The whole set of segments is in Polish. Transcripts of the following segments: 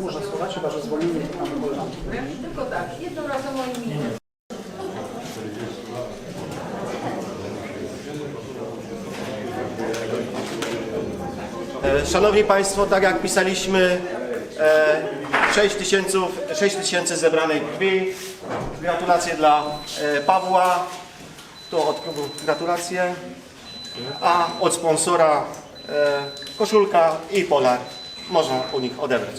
Można schować, chyba że zwolnimy mamy. Tylko tak, jednorazową i minę. E, Szanowni Państwo, tak jak pisaliśmy, e, 6 tysięcy, 6 tysięcy zebranej krwi. Gratulacje dla e, Pawła. To od gratulacje. A od sponsora e, koszulka i polar można u nich odebrać.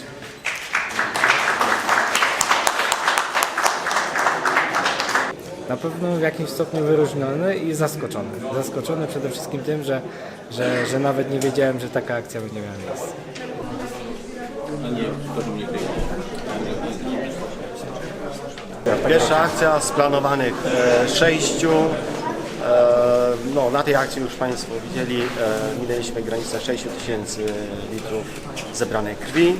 Na pewno w jakimś stopniu wyróżniony i zaskoczony. Zaskoczony przede wszystkim tym, że, że, że nawet nie wiedziałem, że taka akcja będzie miała miejsce. Pierwsza akcja z planowanych e, sześciu. E, no, na tej akcji już Państwo widzieli, e, minęliśmy granicę 6 tysięcy litrów zebranej krwi. E,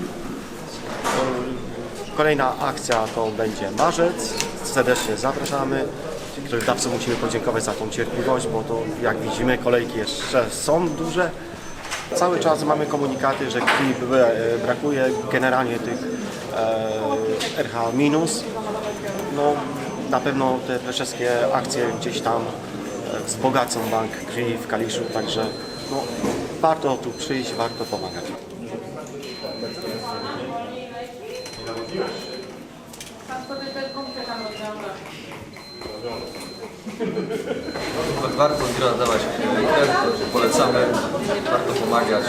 Kolejna akcja to będzie marzec. Serdecznie zapraszamy. Krwiodawcom musimy podziękować za tą cierpliwość, bo to jak widzimy kolejki jeszcze są duże. Cały czas mamy komunikaty, że krwi b- brakuje, generalnie tych e, RH minus. No, na pewno te wszystkie akcje gdzieś tam e, wzbogacą bank krwi w Kaliszu, także no, warto tu przyjść, warto pomagać. Warto krew, polecamy, warto pomagać.